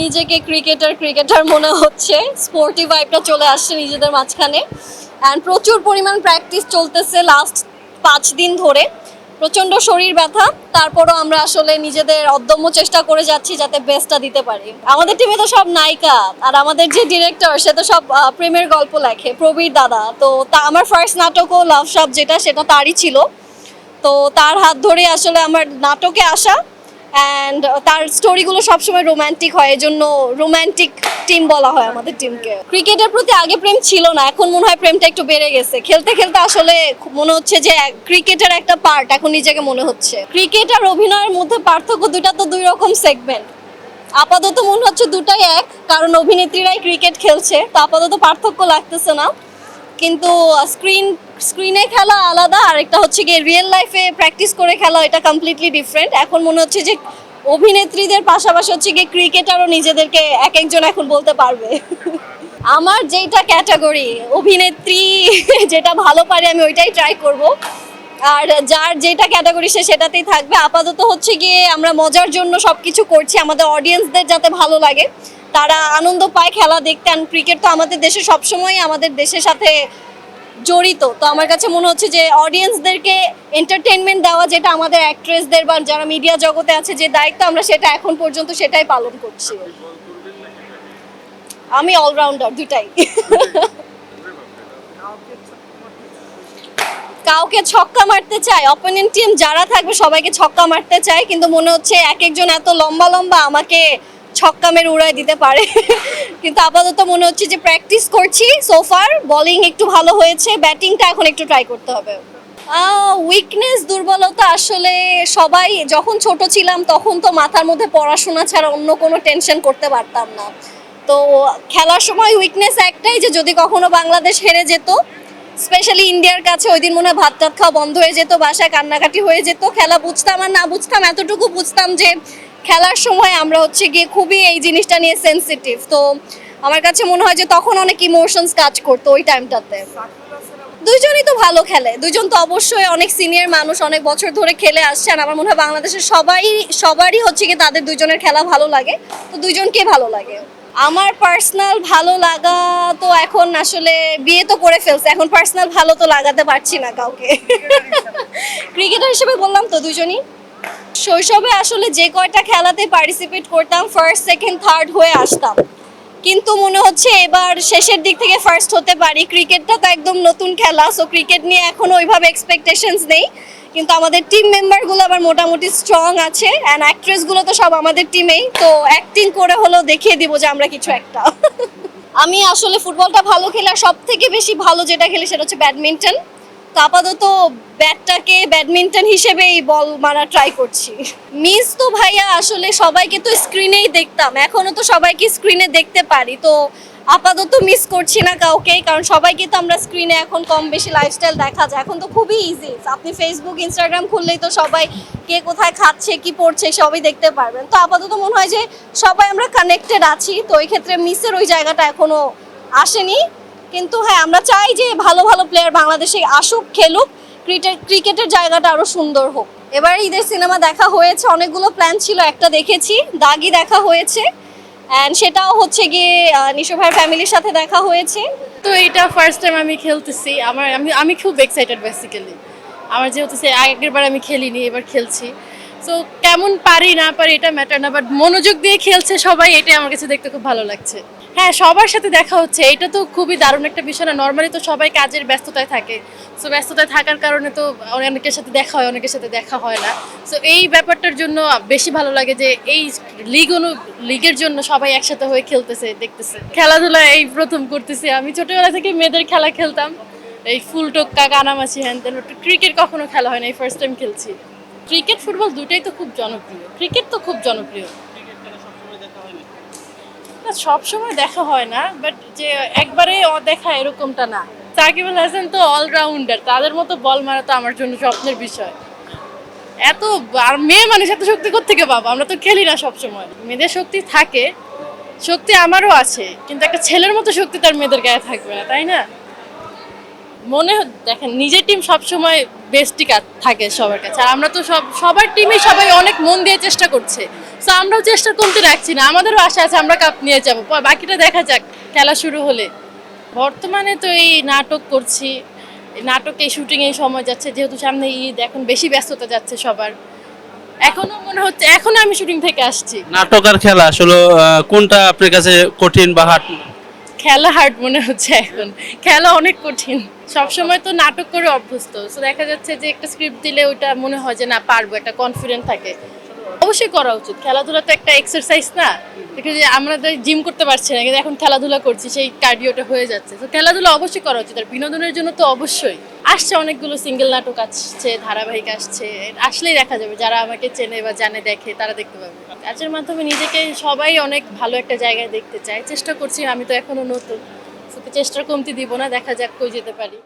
নিজেকে cricketer cricketer মনে হচ্ছে। স্পোর্টিভ ভাইবটা চলে আসছে নিজেদের মাঝখানে। অ্যান্ড প্রচুর পরিমাণ প্র্যাকটিস চলতেছে লাস্ট পাঁচ দিন ধরে। প্রচণ্ড শরীর ব্যথা। তারপরও আমরা আসলে নিজেদের অদম্য চেষ্টা করে যাচ্ছি যাতে বেস্টটা দিতে পারি। আমাদের টিমে তো সব নায়িকা, আর আমাদের যে ডিরেক্টর সে তো সব প্রেমের গল্প লেখে, প্রবীর দাদা। তো তা, আমার ফার্স্ট নাটকও লাভ সাপ যেটা, সেটা তারই ছিল। তো তার হাত ধরে আসলে আমার নাটকে আসা। অ্যান্ড তার স্টোরিগুলো সবসময় রোমান্টিক হয়, এজন্য রোমান্টিক টিম বলা হয় আমাদের টিমকে ক্রিকেটের প্রতি আগে প্রেম ছিল না, এখন মনে হয় প্রেমটা একটু বেড়ে গেছে। খেলতে খেলতে আসলে মনে হচ্ছে যে ক্রিকেটের একটা পার্ট এখন নিজেকে মনে হচ্ছে। ক্রিকেট আর অভিনয়ের মধ্যে পার্থক্য দুটা তো দুই রকম সেগমেন্ট আপাতত মনে হচ্ছে দুটাই এক, কারণ অভিনেত্রীরাই ক্রিকেট খেলছে, তো আপাতত পার্থক্য লাগতেছে না। কিন্তু স্ক্রিন স্ক্রিনে খেলা আলাদা, আর একটা হচ্ছে গিয়ে রিয়েল লাইফে প্র্যাকটিস করে খেলা, এটা কমপ্লিটলি ডিফারেন্ট এখন মনে হচ্ছে যে অভিনেত্রীদের পাশাপাশি হচ্ছে গিয়ে ক্রিকেটারও নিজেদেরকে এক একজন এখন বলতে পারবে। আমার যেটা ক্যাটাগরি অভিনেত্রী, যেটা ভালো পারে, আমি ওইটাই ট্রাই করব। আর যার যেটা ক্যাটাগরি সে সেটাতেই থাকবে। আপাতত হচ্ছে গিয়ে আমরা মজার জন্য সব কিছু করছি, আমাদের অডিয়েন্সদের যাতে ভালো লাগে। তারা আনন্দ পায়, খেলা দেখতে। আর ক্রিকেট তো আমাদের দেশে সবসময় আমাদের দেশের সাথে জড়িত। তো আমার কাছে মনে হচ্ছে যে অডিয়েন্সদেরকে এন্টারটেনমেন্ট দেওয়া, যেটা আমাদের অ্যাক্ট্রেসদের বা যারা মিডিয়া জগতে আছে, যে দায়িত্ব আমরা সেটা এখন পর্যন্ত সেটাই পালন করছি। আমি অলরাউন্ডার দুটাই কাউকে ছক্কা মারতে চাই অপোনেন্ট টিম যারা থাকবে সবাইকে ছক্কা মারতে চাই, কিন্তু মনে হচ্ছে এক একজন এত লম্বা লম্বা আমাকে ছক্কা মেরে উড়াই দিতে পারে। কিন্তু আপাতত মনে হচ্ছে যে প্র্যাকটিস করছি সোফার বোলিং একটু ভালো হয়েছে ব্যাটিংটা এখন একটু ট্রাই করতে হবে। উইকনেস দুর্বলতা আসলে সবাই, যখন ছোট ছিলাম তখন তো মাথার মধ্যে পড়াশোনা ছাড়া অন্য কোনো টেনশন করতে পারতাম না। তো খেলার সময় উইকনেস একটাই যে যদি কখনো বাংলাদেশ হেরে যেত স্পেশালি ইন্ডিয়ার কাছে ওই দিন মনে হয় ভাত টাত খাওয়া বন্ধ হয়ে যেত, বাসায় কান্নাকাটি হয়ে যেত, খেলা বুঝতাম আর না বুঝতাম, এতটুকু বুঝতাম যে খেলার সময় আমরা হচ্ছে গিয়ে খুবই এই জিনিসটা নিয়ে সেনসিটিভ তো আমার কাছে মনে হয় যে তখন অনেক ইমোশনস কাজ করতো ওই টাইমটাতে দুজনই তো ভালো খেলে দুজন তো অবশ্যই অনেক সিনিয়র মানুষ, অনেক বছর ধরে খেলে আসছে, আর আমার মনে হয় বাংলাদেশের সবাই, সবারই হচ্ছে কি তাদের দুজনের খেলা ভালো লাগে, তো দুইজনকে ভালো লাগে। আমার পার্সোনাল ভালো লাগা তো এখন আসলে বিয়ে তো করে ফেলছে, এখন পার্সোনাল ভালো তো লাগাতে পারছি না কাউকে। ক্রিকেটার হিসেবে বললাম তো দুজনই শৈশবে আসলে যে কয়টা খেলাতে পার্টিসিপেট করতাম ফার্স্ট সেকেন্ড থার্ড হয়ে আসতাম। কিন্তু মনে হচ্ছে এবার শেষের দিক থেকে ফার্স্ট হতে পারি। ক্রিকেটটা তো একদম নতুন খেলা সো ক্রিকেট নিয়ে এখনও ওইভাবে এক্সপেকটেশনস নেই। কিন্তু আমাদের টিম মেম্বারগুলো আবার মোটামুটি স্ট্রং আছে অ্যান্ড অ্যাক্ট্রেসগুলো তো সব আমাদের টিমেই তো অ্যাক্টিং করে হলেও দেখিয়ে দিব যে আমরা কিছু একটা। আমি আসলে ফুটবলটা ভালো খেলে সব থেকে বেশি ভালো যেটা খেলি সেটা হচ্ছে ব্যাডমিন্টন তো আপাতত ব্যাটটাকে ব্যাডমিন্টন হিসেবেই বল মারা ট্রাই করছি। মিস তো ভাইয়া, আসলে সবাইকে তো স্ক্রিনেই দেখতাম। এখনও তো সবাইকে স্ক্রিনে দেখতে পারি। তো আপাতত মিস করছি না কাউকে কারণ সবাইকে তো আমরা স্ক্রিনে এখন কম বেশি লাইফস্টাইল দেখা যায়। এখন তো খুবই ইজি আপনি ফেসবুক ইনস্টাগ্রাম খুললেই তো সবাই কে কোথায় খাচ্ছে, কি পড়ছে, সবই দেখতে পারবেন। তো আপাতত মনে হয় যে সবাই আমরা কানেক্টেড আছি। তো এই ক্ষেত্রে মিসের ওই জায়গাটা এখনও আসেনি। কিন্তু হ্যাঁ আমরা চাই যে ভালো ভালো প্লেয়ার বাংলাদেশে আসুক, খেলুক ক্রিকেট ক্রিকেটের জায়গাটা আরও সুন্দর হোক। এবার ঈদের সিনেমা দেখা হয়েছে, অনেকগুলো প্ল্যান ছিল, একটা দেখেছি, দাগি দেখা হয়েছে অ্যান্ড সেটাও হচ্ছে গিয়ে নিশো ভাইয়ের ফ্যামিলির সাথে দেখা হয়েছে। তো এটা ফার্স্ট টাইম আমি খেলতেছি, আমার, আমি আমি খুব এক্সাইটেড বেসিক্যালি আমার যেহেতু সে আগের বার আমি খেলিনি, এবার খেলছি। সো কেমন পারি, না পারি, এটা ম্যাটার না বাট মনোযোগ দিয়ে খেলছে সবাই, এটাই আমার কাছে দেখতে খুব ভালো লাগছে। হ্যাঁ সবার সাথে দেখা হচ্ছে, এটা তো খুবই দারুণ একটা বিষয় না নর্মালি তো সবাই কাজের ব্যস্ততায় থাকে। সো ব্যস্ততায় থাকার কারণে তো অনেকের সাথে দেখা হয়, অনেকের সাথে দেখা হয় না। সো এই ব্যাপারটার জন্য বেশি ভালো লাগে যে, এই লিগ অনু লিগের জন্য সবাই একসাথে হয়ে খেলতেছে, দেখতেছে। খেলাধুলা এই প্রথম করতেছি আমি। ছোটবেলা থেকে মেয়েদের খেলা খেলতাম। এই ফুল টোক্কা কানামাছি, হ্যান ক্রিকেট কখনো খেলা হয় না, এই ফার্স্ট টাইম খেলছি। ক্রিকেট ফুটবল দুটাই তো খুব জনপ্রিয়। ক্রিকেট তো খুব জনপ্রিয়। না সব সময় দেখা হয় না বাট যে একবারে দেখা এরকমটা না। সাকিব আল হাসান তো অলরাউন্ডার তাদের মতো বল মারা তো আমার জন্য স্বপ্নের বিষয়। এত আর মেয়ে মানুষ এত শক্তি থেকে পাবো? আমরা তো খেলি না সব সময় মেয়েদের শক্তি থাকে শক্তি আমারও আছে কিন্তু একটা ছেলের মতো শক্তি তার মেয়েদের গায়ে থাকবে না তাই না? মনে দেখেন, নিজের টিম সবসময় বেস্টই থাকে সবার কাছে। আর আমরা তো সব সবার টিমে সবাই অনেক মন দিয়ে চেষ্টা করছে। তো আমরাও চেষ্টা কমতে রাখছি না। আমাদেরও আশা আছে আমরা কাপ নিয়ে যাব। বাকিটা দেখা যাক, খেলা শুরু হলে। বর্তমানে তো এই নাটক করছি। নাটকে শুটিং এই সময় যাচ্ছে। যেহেতু সামনে ঈদ, এখন বেশি ব্যস্ততা যাচ্ছে সবার। এখনও মনে হচ্ছে, এখনও আমি শুটিং থেকে আসছি। নাটক আর খেলা, আসলে কোনটা আপনার কাছে কঠিন বা হার্ড খেলা হার্ড মনে হচ্ছে এখন। খেলা অনেক কঠিন। সবসময় তো নাটক করে অভ্যস্ত। তো দেখা যাচ্ছে যে একটা স্ক্রিপ্ট দিলে ওটা মনে হয় যে না, পারব, একটা কনফিডেন্ট থাকে। অবশ্যই করা উচিত। খেলাধুলা তো একটা এক্সারসাইজ না। যে আমরা তো জিম করতে পারছি না, কিন্তু এখন খেলাধুলা করছি, সেই কার্ডিওটা হয়ে যাচ্ছে। তো খেলাধুলা অবশ্যই করা উচিত, আর বিনোদনের জন্য তো অবশ্যই। আসছে অনেকগুলো সিঙ্গেল নাটক আসছে, ধারাবাহিক আসছে, আসলেই দেখা যাবে। যারা আমাকে চেনে বা জানে, দেখে, তারা দেখতে পাবে। কাজের মাধ্যমে নিজেকে সবাই অনেক ভালো একটা জায়গায় দেখতে চায়। চেষ্টা করছি, আমি তো এখনও নতুন। চেষ্টার কমতি দিব না, দেখা যাক কই যেতে পারি।